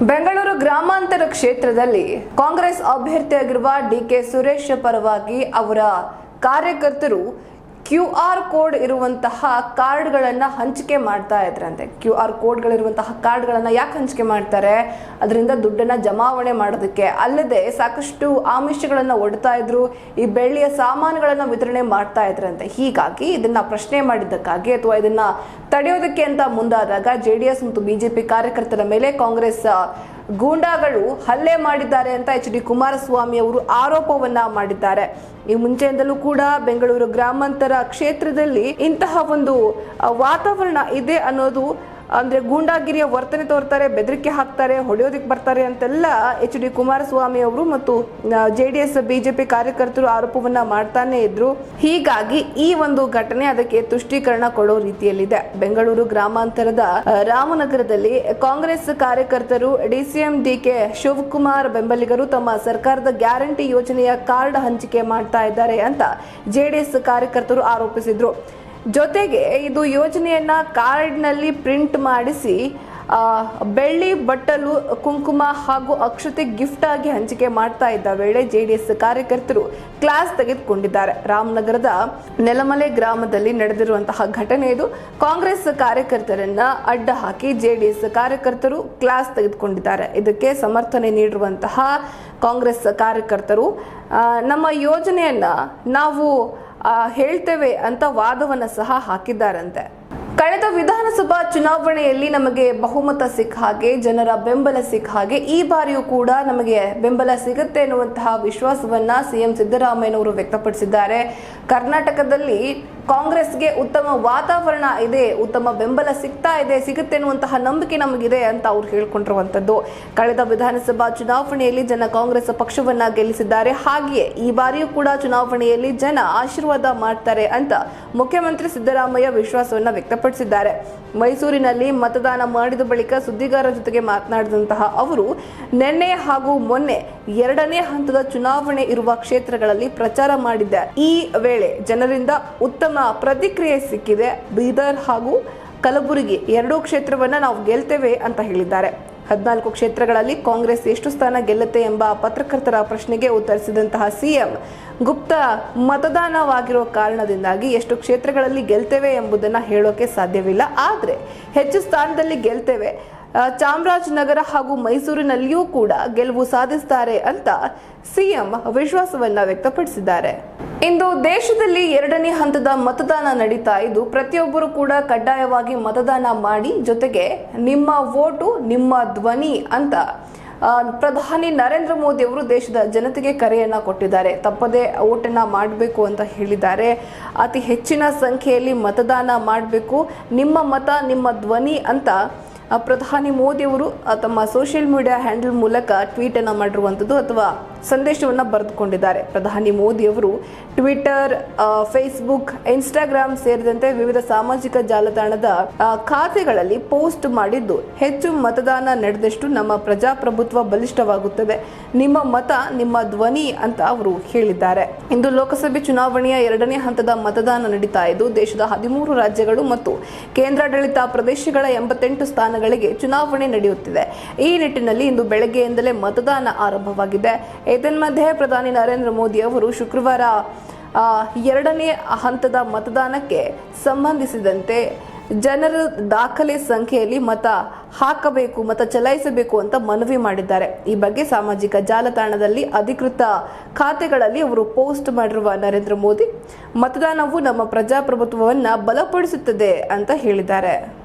ಬೆಂಗಳೂರು ಗ್ರಾಮಾಂತರ ಕ್ಷೇತ್ರದಲ್ಲಿ ಕಾಂಗ್ರೆಸ್ ಅಭ್ಯರ್ಥಿಯಾಗಿರುವ ಡಿಕೆ ಸುರೇಶ್ ಪರವಾಗಿ ಅವರ ಕಾರ್ಯಕರ್ತರು ಕ್ಯೂ ಆರ್ ಕೋಡ್ ಇರುವಂತಹ ಕಾರ್ಡ್ಗಳನ್ನ ಹಂಚಿಕೆ ಮಾಡ್ತಾ ಇದ್ರಂತೆ. ಕ್ಯೂ ಆರ್ ಕೋಡ್ಗಳಿರುವಂತಹ ಕಾರ್ಡ್ಗಳನ್ನ ಯಾಕೆ ಹಂಚಿಕೆ ಮಾಡ್ತಾರೆ? ಅದರಿಂದ ದುಡ್ಡನ್ನ ಜಮಾವಣೆ ಮಾಡೋದಕ್ಕೆ. ಅಲ್ಲದೆ ಸಾಕಷ್ಟು ಆಮಿಷಗಳನ್ನ ಒಡ್ತಾ ಇದ್ರು, ಈ ಬೆಳ್ಳಿಯ ಸಾಮಾನುಗಳನ್ನ ವಿತರಣೆ ಮಾಡ್ತಾ ಇದ್ರಂತೆ. ಹೀಗಾಗಿ ಇದನ್ನ ಪ್ರಶ್ನೆ ಮಾಡಿದ್ದಕ್ಕಾಗಿ ಅಥವಾ ಇದನ್ನ ತಡೆಯೋದಕ್ಕೆ ಅಂತ ಮುಂದಾದಾಗ ಜೆ ಮತ್ತು ಬಿಜೆಪಿ ಕಾರ್ಯಕರ್ತರ ಮೇಲೆ ಕಾಂಗ್ರೆಸ್ ಗೂಂಡಾಗಳು ಹಲ್ಲೆ ಮಾಡಿದ್ದಾರೆ ಅಂತ ಎಚ್ ಡಿ ಕುಮಾರಸ್ವಾಮಿ ಅವರು ಆರೋಪವನ್ನ ಮಾಡಿದ್ದಾರೆ. ಈ ಮುಂಚೆಯಿಂದಲೂ ಕೂಡ ಬೆಂಗಳೂರು ಗ್ರಾಮಾಂತರ ಕ್ಷೇತ್ರದಲ್ಲಿ ಇಂತಹ ಒಂದು ವಾತಾವರಣ ಇದೆ ಅನ್ನೋದು ಅಂದ್ರೆ ಗೂಂಡಾಗಿರಿಯ ವರ್ತನೆ ತೋರ್ತಾರೆ, ಬೆದರಿಕೆ ಹಾಕ್ತಾರೆ, ಹೊಡೆಯೋದಕ್ಕೆ ಬರ್ತಾರೆ ಅಂತೆಲ್ಲ ಎಚ್ ಡಿ ಕುಮಾರಸ್ವಾಮಿ ಅವರು ಮತ್ತು ಜೆ ಡಿ ಎಸ್ ಬಿಜೆಪಿ ಕಾರ್ಯಕರ್ತರು ಆರೋಪವನ್ನ ಮಾಡ್ತಾನೆ ಇದ್ರು. ಹೀಗಾಗಿ ಈ ಒಂದು ಘಟನೆ ಅದಕ್ಕೆ ತುಷ್ಟೀಕರಣ ಕೊಡೋ ರೀತಿಯಲ್ಲಿದೆ. ಬೆಂಗಳೂರು ಗ್ರಾಮಾಂತರದ ರಾಮನಗರದಲ್ಲಿ ಕಾಂಗ್ರೆಸ್ ಕಾರ್ಯಕರ್ತರು ಡಿಸಿಎಂ ಡಿಕೆ ಶಿವಕುಮಾರ್ ಬೆಂಬಲಿಗರು ತಮ್ಮ ಸರ್ಕಾರದ ಗ್ಯಾರಂಟಿ ಯೋಜನೆಯ ಕಾರ್ಡ್ ಹಂಚಿಕೆ ಮಾಡ್ತಾ ಇದ್ದಾರೆ ಅಂತ ಜೆಡಿಎಸ್ ಕಾರ್ಯಕರ್ತರು ಆರೋಪಿಸಿದ್ರು. ಜೊತೆಗೆ ಇದು ಯೋಜನೆಯನ್ನ ಕಾರ್ಡ್ನಲ್ಲಿ ಪ್ರಿಂಟ್ ಮಾಡಿಸಿ ಬೆಳ್ಳಿ ಬಟ್ಟಲು, ಕುಂಕುಮ ಹಾಗೂ ಅಕ್ಷತೆ ಗಿಫ್ಟ್ ಆಗಿ ಹಂಚಿಕೆ ಮಾಡ್ತಾ ಇದ್ದ ವೇಳೆ ಜೆಡಿಎಸ್ ಕಾರ್ಯಕರ್ತರು ಕ್ಲಾಸ್ ತೆಗೆದುಕೊಂಡಿದ್ದಾರೆ. ರಾಮನಗರದ ನೆಲಮಲೆ ಗ್ರಾಮದಲ್ಲಿ ನಡೆದಿರುವಂತಹ ಘಟನೆ ಇದು. ಕಾಂಗ್ರೆಸ್ ಕಾರ್ಯಕರ್ತರನ್ನ ಅಡ್ಡ ಹಾಕಿ ಜೆಡಿಎಸ್ ಕಾರ್ಯಕರ್ತರು ಕ್ಲಾಸ್ ತೆಗೆದುಕೊಂಡಿದ್ದಾರೆ. ಇದಕ್ಕೆ ಸಮರ್ಥನೆ ನೀಡಿರುವಂತಹ ಕಾಂಗ್ರೆಸ್ ಕಾರ್ಯಕರ್ತರು ನಮ್ಮ ಯೋಜನೆಯನ್ನ ನಾವು ಹೇಳ್ತೇವೆ ಅಂತ ವಾದವನ್ನ ಸಹ ಹಾಕಿದ್ದಾರಂತೆ. ಕಳೆದ ವಿಧಾನಸಭಾ ಚುನಾವಣೆಯಲ್ಲಿ ನಮಗೆ ಬಹುಮತ ಸಿಕ್ಕ ಹಾಗೆ, ಜನರ ಬೆಂಬಲ ಸಿಕ್ಕ ಹಾಗೆ, ಈ ಬಾರಿಯೂ ಕೂಡ ನಮಗೆ ಬೆಂಬಲ ಸಿಗುತ್ತೆ ಎನ್ನುವಂತಹ ವಿಶ್ವಾಸವನ್ನ ಸಿಎಂ ಸಿದ್ದರಾಮಯ್ಯನವರು ವ್ಯಕ್ತಪಡಿಸಿದ್ದಾರೆ. ಕರ್ನಾಟಕದಲ್ಲಿ ಕಾಂಗ್ರೆಸ್ಗೆ ಉತ್ತಮ ವಾತಾವರಣ ಇದೆ, ಉತ್ತಮ ಬೆಂಬಲ ಸಿಗ್ತಾ ಇದೆ ಸಿಗುತ್ತೆ ಅನ್ನುವಂತಹ ನಂಬಿಕೆ ನಮಗಿದೆ ಅಂತ ಅವ್ರು ಹೇಳ್ಕೊಂಡಿರುವಂಥದ್ದು. ಕಳೆದ ವಿಧಾನಸಭಾ ಚುನಾವಣೆಯಲ್ಲಿ ಜನ ಕಾಂಗ್ರೆಸ್ ಪಕ್ಷವನ್ನ ಗೆಲ್ಲಿಸಿದ್ದಾರೆ. ಹಾಗೆಯೇ ಈ ಬಾರಿಯೂ ಕೂಡ ಚುನಾವಣೆಯಲ್ಲಿ ಜನ ಆಶೀರ್ವಾದ ಮಾಡ್ತಾರೆ ಅಂತ ಮುಖ್ಯಮಂತ್ರಿ ಸಿದ್ದರಾಮಯ್ಯ ವಿಶ್ವಾಸವನ್ನ ವ್ಯಕ್ತಪಡಿಸಿದ್ದಾರೆ. ಮೈಸೂರಿನಲ್ಲಿ ಮತದಾನ ಮಾಡಿದ ಬಳಿಕ ಸುದ್ದಿಗಾರರ ಜೊತೆಗೆ ಮಾತನಾಡಿದಂತಹ ಅವರು, ನಿನ್ನೆ ಹಾಗೂ ಮೊನ್ನೆ ಎರಡನೇ ಹಂತದ ಚುನಾವಣೆ ಇರುವ ಕ್ಷೇತ್ರಗಳಲ್ಲಿ ಪ್ರಚಾರ ಮಾಡಿದ್ದ ಈ ವೇಳೆ ಜನರಿಂದ ಉತ್ತಮ ಪ್ರತಿಕ್ರಿಯೆ ಸಿಕ್ಕಿದೆ. ಬೀದರ್ ಹಾಗೂ ಕಲಬುರಗಿ ಎರಡೂ ಕ್ಷೇತ್ರವನ್ನ ನಾವು ಗೆಲ್ತೇವೆ ಅಂತ ಹೇಳಿದ್ದಾರೆ. ಹದಿನಾಲ್ಕು ಕ್ಷೇತ್ರಗಳಲ್ಲಿ ಕಾಂಗ್ರೆಸ್ ಎಷ್ಟು ಸ್ಥಾನ ಗೆಲ್ಲುತ್ತೆ ಎಂಬ ಪತ್ರಕರ್ತರ ಪ್ರಶ್ನೆಗೆ ಉತ್ತರಿಸಿದಂತಹ ಸಿಎಂ, ಗುಪ್ತ ಮತದಾನವಾಗಿರುವ ಕಾರಣದಿಂದಾಗಿ ಎಷ್ಟು ಕ್ಷೇತ್ರಗಳಲ್ಲಿ ಗೆಲ್ತೇವೆ ಎಂಬುದನ್ನು ಹೇಳೋಕೆ ಸಾಧ್ಯವಿಲ್ಲ. ಆದರೆ ಹೆಚ್ಚು ಸ್ಥಾನದಲ್ಲಿ ಗೆಲ್ತೇವೆ. ಚಾಮರಾಜನಗರ ಹಾಗೂ ಮೈಸೂರಿನಲ್ಲಿಯೂ ಕೂಡ ಗೆಲುವು ಸಾಧಿಸ್ತಾರೆ ಅಂತ ಸಿಎಂ ವಿಶ್ವಾಸವನ್ನ ವ್ಯಕ್ತಪಡಿಸಿದ್ದಾರೆ. ಇಂದು ದೇಶದಲ್ಲಿ ಎರಡನೇ ಹಂತದ ಮತದಾನ ನಡೀತಾ ಇದ್ದು, ಪ್ರತಿಯೊಬ್ಬರು ಕೂಡ ಕಡ್ಡಾಯವಾಗಿ ಮತದಾನ ಮಾಡಿ ಜೊತೆಗೆ ನಿಮ್ಮ ವೋಟು, ನಿಮ್ಮ ಧ್ವನಿ ಅಂತ ಪ್ರಧಾನಿ ನರೇಂದ್ರ ಮೋದಿ ಅವರು ದೇಶದ ಜನತೆಗೆ ಕರೆಯನ್ನ ಕೊಟ್ಟಿದ್ದಾರೆ. ತಪ್ಪದೇ ಓಟನ್ನ ಮಾಡಬೇಕು ಅಂತ ಹೇಳಿದ್ದಾರೆ. ಅತಿ ಹೆಚ್ಚಿನ ಸಂಖ್ಯೆಯಲ್ಲಿ ಮತದಾನ ಮಾಡಬೇಕು. ನಿಮ್ಮ ಮತ, ನಿಮ್ಮ ಧ್ವನಿ ಅಂತ ಪ್ರಧಾನಿ ಮೋದಿ ಅವರು ತಮ್ಮ ಸೋಷಿಯಲ್ ಮೀಡಿಯಾ ಹ್ಯಾಂಡಲ್ ಮೂಲಕ ಟ್ವೀಟ್ ಅನ್ನ ಮಾಡಿರುವಂಥದ್ದು ಅಥವಾ ಸಂದೇಶವನ್ನು ಬರೆದುಕೊಂಡಿದ್ದಾರೆ. ಪ್ರಧಾನಿ ಮೋದಿ ಅವರು ಟ್ವಿಟರ್ ಫೇಸ್ಬುಕ್ ಇನ್ಸ್ಟಾಗ್ರಾಮ್ ಸೇರಿದಂತೆ ವಿವಿಧ ಸಾಮಾಜಿಕ ಜಾಲತಾಣದ ಖಾತೆಗಳಲ್ಲಿ ಪೋಸ್ಟ್ ಮಾಡಿದ್ದು ಹೆಚ್ಚು ಮತದಾನ ನಡೆದಷ್ಟು ನಮ್ಮ ಪ್ರಜಾಪ್ರಭುತ್ವ ಬಲಿಷ್ಠವಾಗುತ್ತದೆ. ನಿಮ್ಮ ಮತ, ನಿಮ್ಮ ಧ್ವನಿ ಅಂತ ಅವರು ಹೇಳಿದ್ದಾರೆ. ಇಂದು ಲೋಕಸಭೆ ಚುನಾವಣೆಯ ಎರಡನೇ ಹಂತದ ಮತದಾನ ನಡೀತಾ ಇದ್ದು, ದೇಶದ ಹದಿಮೂರು ರಾಜ್ಯಗಳು ಮತ್ತು ಕೇಂದ್ರಾಡಳಿತ ಪ್ರದೇಶಗಳ ಎಂಬತ್ತೆಂಟು ಸ್ಥಾನಗಳಿಗೆ ಚುನಾವಣೆ ನಡೆಯುತ್ತಿದೆ. ಈ ನಿಟ್ಟಿನಲ್ಲಿ ಇಂದು ಬೆಳಗ್ಗೆಯಿಂದಲೇ ಮತದಾನ ಆರಂಭವಾಗಿದೆ. ಏತನ್ಮಧ್ಯೆ ಪ್ರಧಾನಿ ನರೇಂದ್ರ ಮೋದಿ ಅವರು ಶುಕ್ರವಾರ ಎರಡನೇ ಹಂತದ ಮತದಾನಕ್ಕೆ ಸಂಬಂಧಿಸಿದಂತೆ ಜನರ ದಾಖಲೆ ಸಂಖ್ಯೆಯಲ್ಲಿ ಮತ ಹಾಕಬೇಕು, ಮತ ಚಲಾಯಿಸಬೇಕು ಅಂತ ಮನವಿ ಮಾಡಿದ್ದಾರೆ. ಈ ಬಗ್ಗೆ ಸಾಮಾಜಿಕ ಜಾಲತಾಣದಲ್ಲಿ ಅಧಿಕೃತ ಖಾತೆಗಳಲ್ಲಿ ಅವರು ಪೋಸ್ಟ್ ಮಾಡಿರುವ ನರೇಂದ್ರ ಮೋದಿ, ಮತದಾನವು ನಮ್ಮ ಪ್ರಜಾಪ್ರಭುತ್ವವನ್ನು ಬಲಪಡಿಸುತ್ತದೆ ಅಂತ ಹೇಳಿದ್ದಾರೆ.